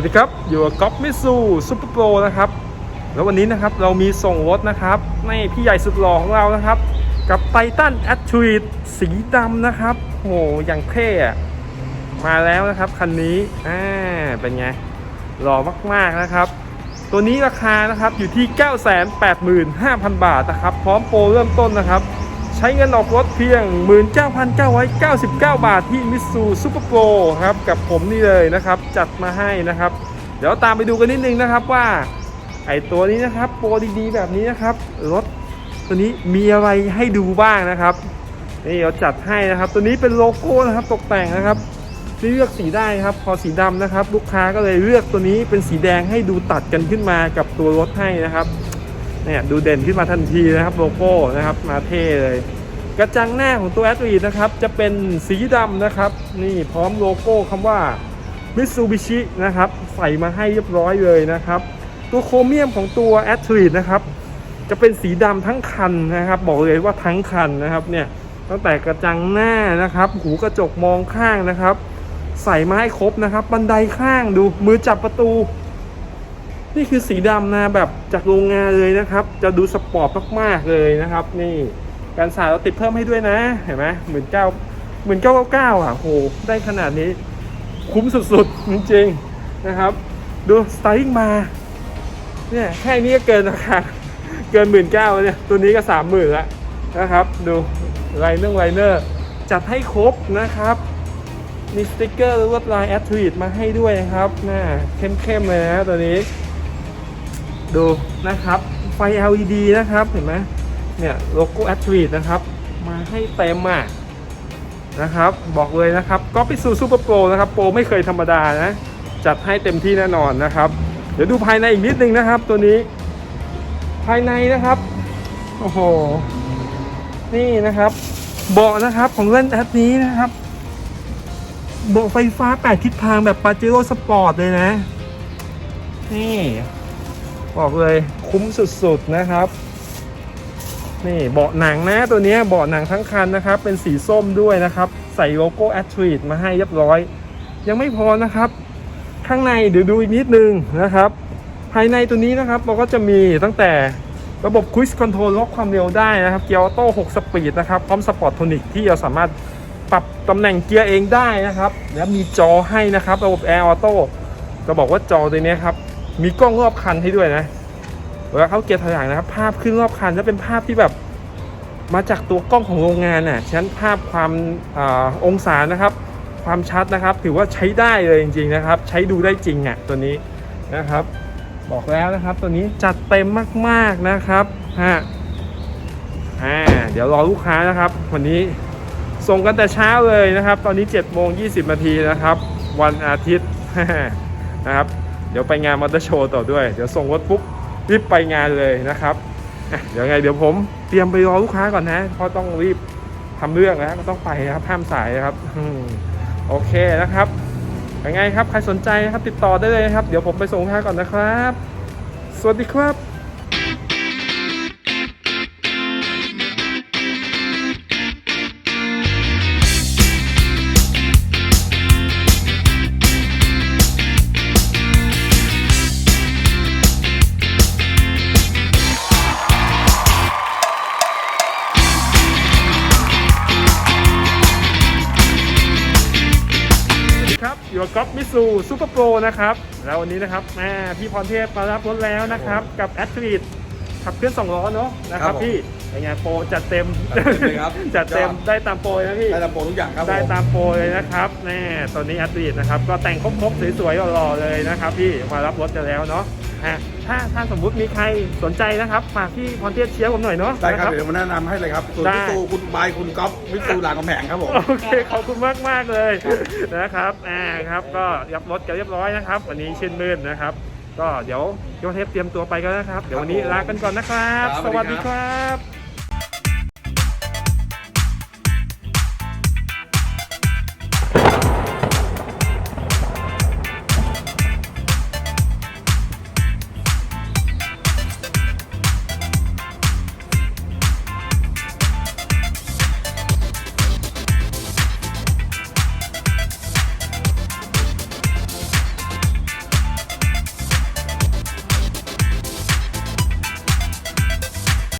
วัสดีครับอยู่กับก๊อฟมิซูซูเปอร์โปรนะครับ แล้ววันนี้นะครับเรามีส่งรถนะครับในพี่ใหญ่สุดหล่อของเรานะครับ กับไททันแอ t ท i ีสีดำนะครับโหอย่างเท่มาแล้วนะครับคันนี้อ่าเป็นไงหล่อมากๆนะครับ ตัวนี้ราคานะครับอยู่ที่ 985,000 บาทนะครับ พร้อมโปรเริ่มต้นนะครับ ใช้เงินออกรถเพียง 19,999 บาทที่มิสูซูเปอร์โปรครับกับผมนี่เลยนะครับ จัดมาให้นะครับ เดี๋ยวตามไปดูกันนิดนึงนะครับว่า ไอตัวนี้นะครับโปรดีๆแบบนี้นะครับ รถตัวนี้มีอะไรให้ดูบ้างนะครับนี่เราจัดให้นะครับ ตัวนี้เป็นโลโก้นะครับตกแต่งนะครับที่เลือกสีได้ครับ พอสีดำนะครับ ลูกค้าก็เลยเลือกตัวนี้เป็นสีแดงให้ดูตัดกันขึ้นมากับตัวรถให้นะครับ เนี่ยดูเด่นขึ้นมาทันทีนะครับโลโก้นะครับมาเท่เลย กระจังหน้าของตัวแอดวีนะครับจะเป็นสีดำนะครับนี่พร้อมโลโก้คำว่า Mitsubishi นะครับใส่มาให้เรียบร้อยเลยนะครับตัวโครเมียมของตัว a t r e e นะครับจะเป็นสีดำทั้งคันนะครับบอกเลยว่าทั้งคันนะครับเนี่ยตั้งแต่กระจังหน้านะครับ หูกระจกมองข้างนะครับ ใส่มาให้ครบนะครับ บันไดข้างดูมือจับประตู นี่คือสีดำนะแบบจากโรงงานเลยนะครับ จะดูสปอร์ตมากๆเลยนะครับ นี่การสายเราติดเพิ่มให้ด้วยนะ เห็นไหมหมื่นเก้าหมื่นเก้าเก้าอะโหได้ขนาดนี้ คุ้มสุดๆ จริงๆนะครับ ดูสไตลิ่งมาเนี่ยแค่นี้ก็เกินราคาเกินหมื่นเก้าเนี่ย ตัวนี้ก็สามหมื่นละนะครับ ดูไลเนอร์ไลเนอร์จัดให้ครบนะครับมีสติกเกอร์ลวดลายแอ t ท e ีมาให้ด้วยนะครับน่าเข้มๆเลยนะตัวนี้ ดูนะครับไฟ LED นะครับเห็นไหมเนี่ยโลโก้แอ t ท e ีนะครับ มาให้เต็มอะนะครับ บอกเลยนะครับก็ไปสู่ซูเปอร์โปรนะครับโปรไม่เคยธรรมดานะ จัดให้เต็มที่แน่นอนนะครับ เดี๋ยวดูภายในอีกนิดนึงนะครับ ตัวนี้ ภายในนะครับ โอ้โห นี่นะครับ เบาะนะครับของเล่นแอปนี้นะครับเบาะไฟฟ้า 8 ทิศทางแบบปาเจโร่สปอร์ตเลยนะ นี่ บอกเลยคุ้มสุดๆนะครับ นี่เบาะหนังนะตัวนี้เบาะหนังทั้งคันนะครับ เป็นสีส้มด้วยนะครับ ใส่โลโก้แอ t ท e มาให้เรียบร้อย ยังไม่พอนะครับ ข้างในเดี๋ยวดูอีกนิดนึงนะครับ ภายในตัวนี้นะครับเราก็จะมีตั้งแต่ระบบ Cruise Control ล็อกความเร็วได้นะครับ เกียร์ออโต้6สปีดนะครับพร้อมสปอร์ตโทนิกที่เราสามารถปรับตำแหน่งเกียร์เองได้นะครับ แล้วมีจอให้นะครับ ระบบ Air Auto จะบอกว่าจอตัวนี้ครับ มีกล้องรอบคันให้ด้วยนะเวลาเขาเกียร์ถอยหลังนะครับ ภาพขึ้นรอบคันจะเป็นภาพที่แบบ มาจากตัวกล้องของโรงงานน่ะฉะนั้นภาพความอาองศานะครับ ความชัดนะครับ ถือว่าใช้ได้เลยจริง ๆนะครับ ใช้ดูได้จริงอะตัวนี้นะครับ บอกแล้วนะครับ ตัวนี้จัดเต็มมากๆนะครับฮะอ่าเดี๋ยวรอลูกค้านะครับ วันนี้ส่งกันแต่เช้าเลยนะครับ ตอนนี้7โมง20นาทีนะครับ วันอาทิตย์นะครับ เดี๋ยวไปงานมอเตอร์โชว์ต่อด้วย เดี๋ยวส่งรถปุ๊บรีบไปงานเลยนะครับเดี๋ยวไงเดี๋ยวผมเตรียมไปรอลูกค้าก่อนนะเพราะต้องรีบทำเรื่องนะก็ต้องไปนะครับห้ามสายนะครับโอเคนะครับยังไงครับใครสนใจนะครับติดต่อได้เลยครับ เดี๋ยวผมไปส่งลูกค้าก่อนนะครับ สวัสดีครับ มิสูซูเปอร์โปรนะครับแล้ววันนี้นะครับแม่พี่พรเทพมารับรถแล้วนะครับ กับแอ t ท e ีขับเคลื่อน2ล้อเนาะนะคครัรับบผมพี่เป็นไงโปรจัดเต็มจัดเต็มเลยครับจัดเต็มสุดยอดได้ตามโปรเลยนะพี่ได้ตามโปรทุกอย่างครับได้ผมตามโปรเลยนะครับแน่ตอนนี้แอ t ท e ีนะครับก็แต่งครบๆสวยๆหล่อๆเลยนะครับ พี่มารับรถกันแล้วเนาะ ฮะถ้าถ้าสมมุติมีใครสนใจนะครับฝากพี่พรเทพเชียร์ผมหน่อยเนาะได้ครับนะ เดี๋ยวมาแนะนำให้เลยครับส่วนได้ พี่ตูคุณบายคุณก๊อฟวิตูรามกำแพงครับผม โอเคขอบคุณมากมากๆเลยนะครับอ่าครับก็ยับรถกันเรียบร้อยนะครับ วันนี้ชื่นมื่นนะครับ ก็เดี๋ยวโยเทปเตรียมตัวไปกันนะครับ เดี๋ยววันนี้ลากันก่อนนะครับ ครับสสวัวัสสดีดีคครัรับ